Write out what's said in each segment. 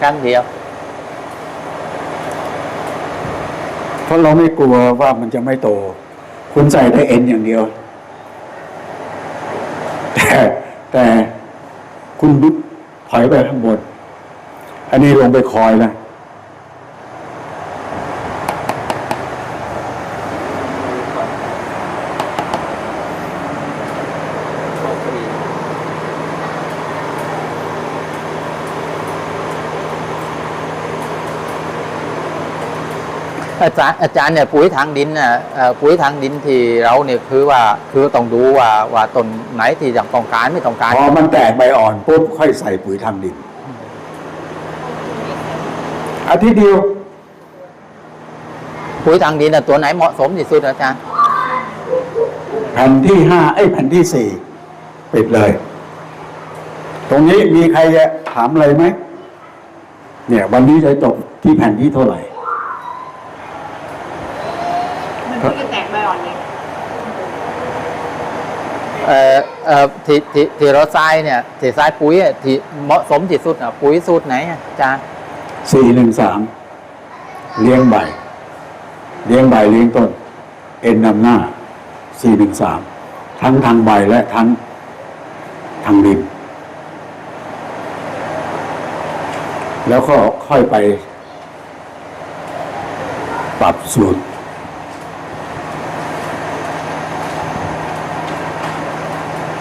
ครั้งเดียว เพราะเราไม่กลัวว่ามันจะไม่โต คุณใส่ได้เอ็นอย่างเดียว แต่แต่คุณถอยไปข้างบน อันนี้ลงไปคอยแล้ว อาจารย์อาจารย์เนี่ยปุ๋ยทางดินน่ะเอ่อปุ๋ยทางดินที่เราเนี่ยคือว่าคือต้องดูว่าว่าต้นไหนที่ยังต้องการไม่ต้องการพอมันแตกใบอ่อนปุ๊บค่อยใส่ปุ๋ยทางดินอาทิตย์เดียวปุ๋ยทางดินน่ะตัวไหนเหมาะสมที่สุดอาจารย์แผ่นที่ห้าไอ้ยแผ่นที่สี่ปิดเลย ตรงนี้มีใครจะถามอะไรไหมเนี่ย วันนี้จะจบที่แผ่นที่เท่าไหร่ มันก็จะแตกใบอ่อนเลย เอ่อเอ่อที่ที่ที่เราทรายเนี่ยที่ทรายปุ๋ยอะที่เหมาะสมที่สุดอะปุ๋ยสูตรไหนอะอาจารย์สี่หนึ่งสามเลี้ยงใบ เลี้ยงใบเลี้ยงต้น เอ็นนำหน้าสี่หนึ่งสามทั้งทางใบและทั้งทางดิน แล้วก็ค่อยไป ปรับสูตร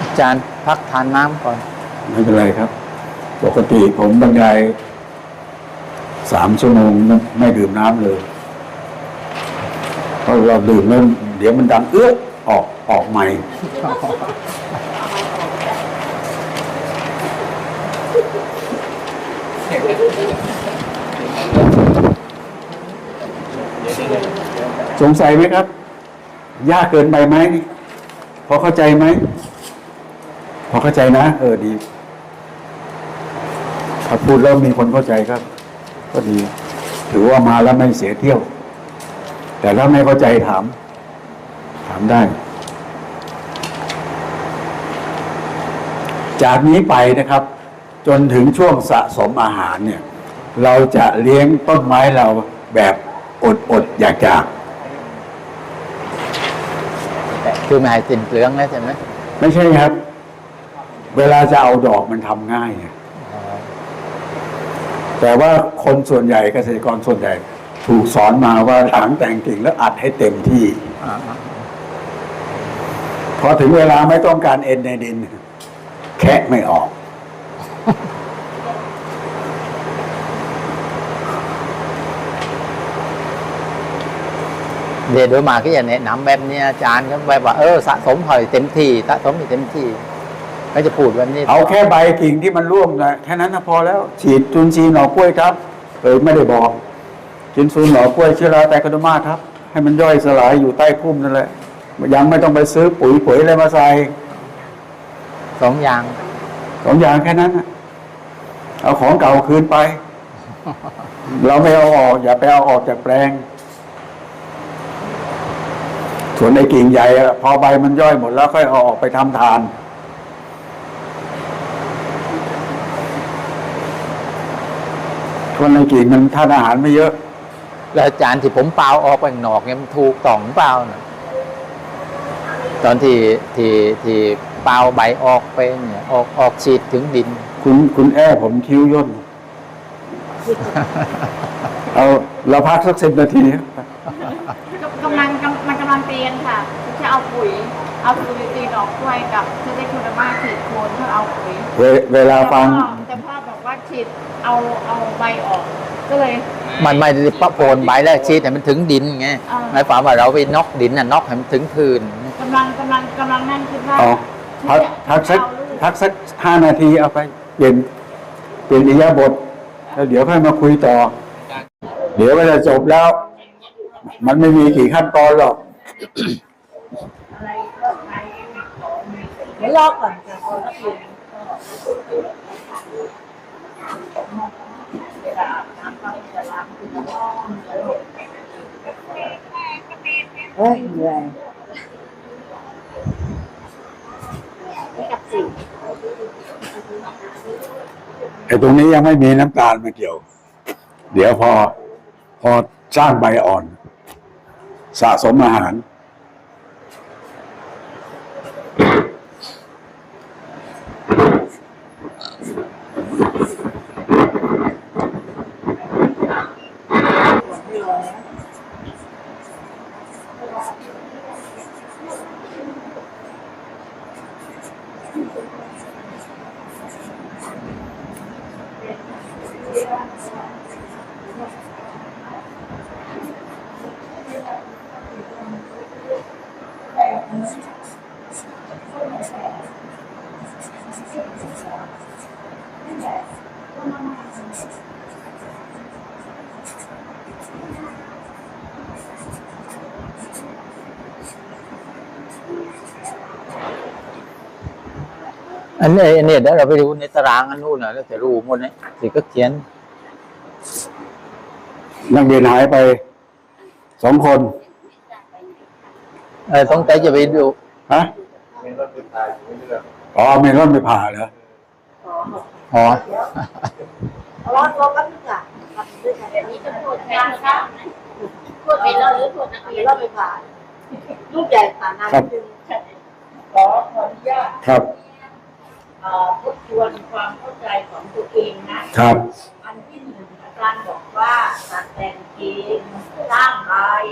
อา จารย์พักทานน้ำก่อน ไม่เป็นไรครับ ปกติผมบรรยายสามชั่วโมงไม่ดื่มน้ำเลยเพราะเราดื่มแล้วเดี๋ยวมันดังเอื้อออกออกใหม่ สงสัยไหมครับ ยากเกินไปไหมพอเข้าใจไหม อเข้าใจนะ เออดีถ้าพูดแล้วมีคนเข้าใจครับ ก็ดี ถือว่ามาแล้วไม่เสียเที่ยว แต่ถ้าไม่เข้าใจถาม ถามได้ จากนี้ไปนะครับ จนถึงช่วงสะสมอาหารเนี่ย เราจะเลี้ยงต้นไม้เราแบบอดอดๆอยากอยากคือไม่ให้สิ้นเปลืองแล้วใช่ไหมๆไม่ใช่ครับ เวลาจะเอาดอกมันทำง่ายไงแต่ว่าคนส่วนใหญ่เกษตรกรส่วนใหญ่ถูกสอนมาว่าหลังแต่งกิ่งแล้วอัดให้เต็มที่ อ่าอ่าพอถึงเวลาไม่ต้องการเอ็นในดิน แคะไม่ออก เดี๋ยวโดยมากก็จะแนะนำแบบนี้อาจารย์ก็แบบว่าเออสะสมหอยเต็มที่สะสมให้เต็มที่ ก็จะพูดแบบนี้เอาแค่ใบกิ่งที่มันร่วงนะแค่นั้นนะพอแล้ว ฉีดจุนซีย์หน่อกล้วยครับเออไม่ได้บอกจุนซูนหน่อกล้วยเชื้อราไตรโคโดมาครับ ให้มันย่อยสลายอยู่ใต้พุ่มนั่นแหละยังไม่ต้องไปซื้อปุ๋ยปุ๋ยอะไรมาใส่สองอย่างสองอย่างแค่นั้นนะเอาของเก่าคืนไป เราไม่เอาออก อย่าไปเอาออกจากแปลง ส่วนในกิ่งใหญ่อะพอใบมันย่อยหมดแล้วค่อยเอาออกไปทำทาน คนในกิ่งมันทานอาหารไม่เยอะ แล้วอาจารย์ที่ผมเปล่าออกไปข้างนอกเนี่ยมันถูกต้องเปล่านะตอนที่ที่ที่เปล่าใบออกไปเนี่ยออกออกฉีดถึงดิน คุณคุณแอ้ผมคิ้วย่น เอาเราพักสักสิบนาที กำลังกำมันกำลังเตียนค่ะจะเอาปุ๋ย เอาปุ๋ยตีดอกกล้วยกับเซเดคูดามาฉีดโคนเพื่อเอาปุ๋ยเวเวลาฟัง แต่พ่อบอกว่าฉีด เอาเอาใบออก ก็เลย มันไม่ได้ปะโปนใบแล้วฉีดให้มันถึงดินไงอ่า หมายความว่าเราไปนอกดินน่ะนอกให้มันถึงพื้น กำลังกำลังกำลังนั่งคิดว่าเอาพักพักสักพักสักห้านาทีเอาไป เปลี่ยนเปลี่ยนอิริยาบทแล้วเดี๋ยวค่อยมาคุยต่อ เดี๋ยวมันจะจบแล้ว มันไม่มีกี่ขั้นตอนหรอก เดี๋ยวรอก่อนค่ะ รอสักครู่เฮ้ยเหนื่อยกับสี่ไอ้ตรงนี้ยังไม่มีน้ำตาลมาเกี่ยว เดี๋ยวพอ พอสร้างใบอ่อน สะสมอาหาร อันนี้อันนี้เดี๋ยวเราไปดูในตารางอันนู้นนะเราจะรู้หมดเนี่ยสิก็เขียน นักเรียนหายไปสองคนเออต้องใจจะไปดูฮะอ๋อเมลอนไปผ่าเหรออ๋อร้อนร้อนกันดีกว่าทำด้วยกันแบบนี้จะพูดแทนนะคะพูดเป็นแล้วหรือพูดนักเรียนเราไปผ่านลูกใหญ่ผ่านน้ำดึงขอขออนุญาตครับเอ่อ ทบทวนความเข้าใจของตัวเองนะครับ อันที่หนึ่งอาจารย์บอกว่าการแต่งเกมสร้างลาย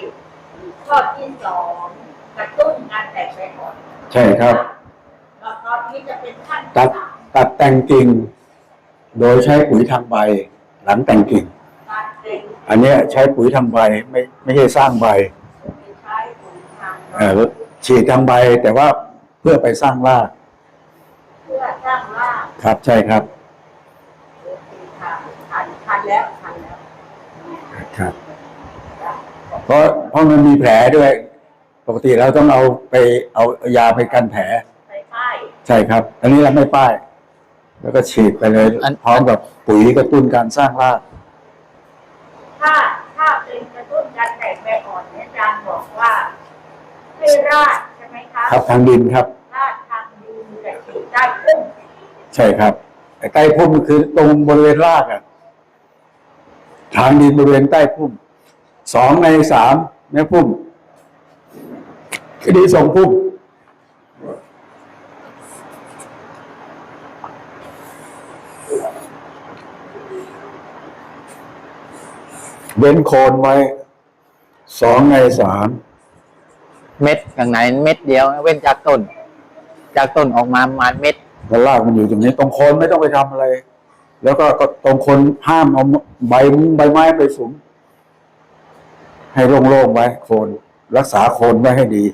ข้อที่สองกระตุ้นการแตกใบอ่อนใช่ครับแล้วก็ที่จะเป็นขั้นตัที่ดสามตัดแต่งกิ่ง โดยใช้ปุ๋ยทางใบ หลังแต่งกิ่งการแต่งอันเนี้ยใช้ปุ๋ยทางใบไม่ไม่ใช่สร้างใบใช้ผลทางเอ่อฉีดทางใบแต่ว่าเพื่อไปสร้างราก เพื่อสร้างราก ครับใช่ครับโอเคค่ะทันทันแล้วทันแล้วครับ เพราะเพราะมันมีแผลด้วย ปกติเราต้องเอาไปเอายาไปกันแผล ไปป้ายใช่ครับ อันนี้เราไม่ป้าย แล้วก็ฉีดไปเลยอัน พร้อมกับปุ๋ยกระตุ้นการสร้างราก ถ้าถ้าเป็นกระตุ้นการแตกใบอ่อนเนี่ยอาจารย์บอกว่าให้ราดใช่ไหมคะครับทางดินครับ ราดทางดินแต่ฉีดใต้พุ่ม ใช่ครับไอ้ใต้พุ่มคือตรงบริเวณรากอะทางดินบริเวณใต้พุ่มสองในสามแม่พุ่มคดีสองพุ่มเว้นโคนไว้สองในสามเม็ดข้างในเม็ดเดียว เว้นจากต้น จากต้นออกมาประมาณเม็ด แล้วรากมันอยู่ตรงนี้ตรงคนไม่ต้องไปทำอะไร แล้วก็ตรงคนห้ามเอาใบใบไม้ไปสุมให้โล่งๆไว้โคนรักษาโคนไว้ให้ดี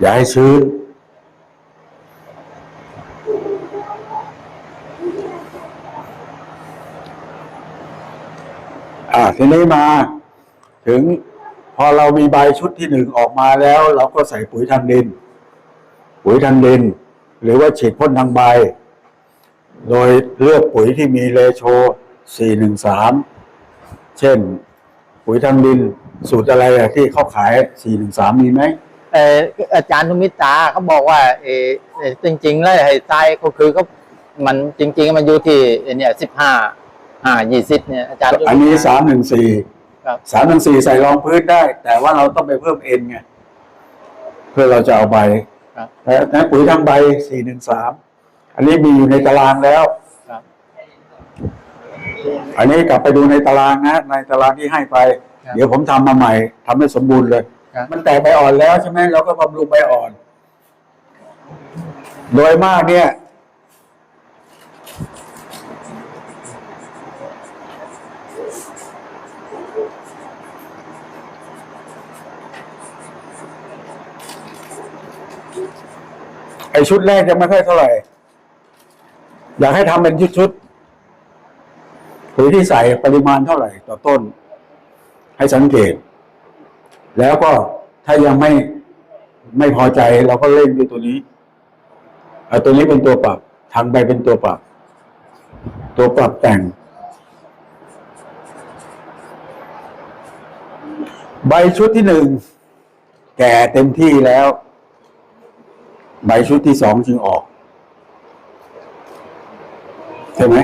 อย่าให้ชื้นอ่าทีนี้มา ถึงพอเรามีใบชุดที่หนึ่งออกมาแล้ว เราก็ใส่ปุ๋ยทางดิน ปุ๋ยทางดิน หรือว่าฉีดพ่นทางใบ โดยเลือกปุ๋ยที่มีเลโช 413 เช่น ปุ๋ยทางดินสูตรอะไรอะที่เขาขาย 413 มีไหมเอออาจารย์ทุมิตาเขาบอกว่าเออเอ่อจริง ๆ แล้วไอ้ทรายก็คือก็มันจริง ๆ มันอยู่ที่ไอ้เนี่ยสิบห้าห้ายี่สิบเนี่ยอาจารย์อันนี้314ครับ314ใส่รองพื้นได้ แต่ว่าเราต้องไปเพิ่มเอ็นไงเพื่อเราจะเอาใบ ครับแต่แต่ปุ๋ยทางใบ413อันนี้มีอยู่ในตารางแล้วครับอันนี้กลับไปดูในตารางนะ ในตารางที่ให้ไปครับเดี๋ยวผมทำมาใหม่ทำให้สมบูรณ์เลยครับมันแตกใบอ่อนแล้วใช่ไหมเราก็บำรุงใบอ่อน โดยมากเนี่ย ไอชุดแรกยังไม่ค่อยเท่าไหร่ อยากให้ทำเป็นชุดๆปุ๋ยที่ใส่ปริมาณเท่าไหร่ ต่อต้น ให้สังเกต แล้วก็ถ้ายังไม่ไม่พอใจเราก็เล่นด้วยตัวนี้เอาตัวนี้เป็นตัวปรับทางใบเป็นตัวปรับ ตัวปรับแต่ง ใบชุดที่หนึ่งแก่เต็มที่แล้ว ใบชุดที่สองจึงออกใช่ไหม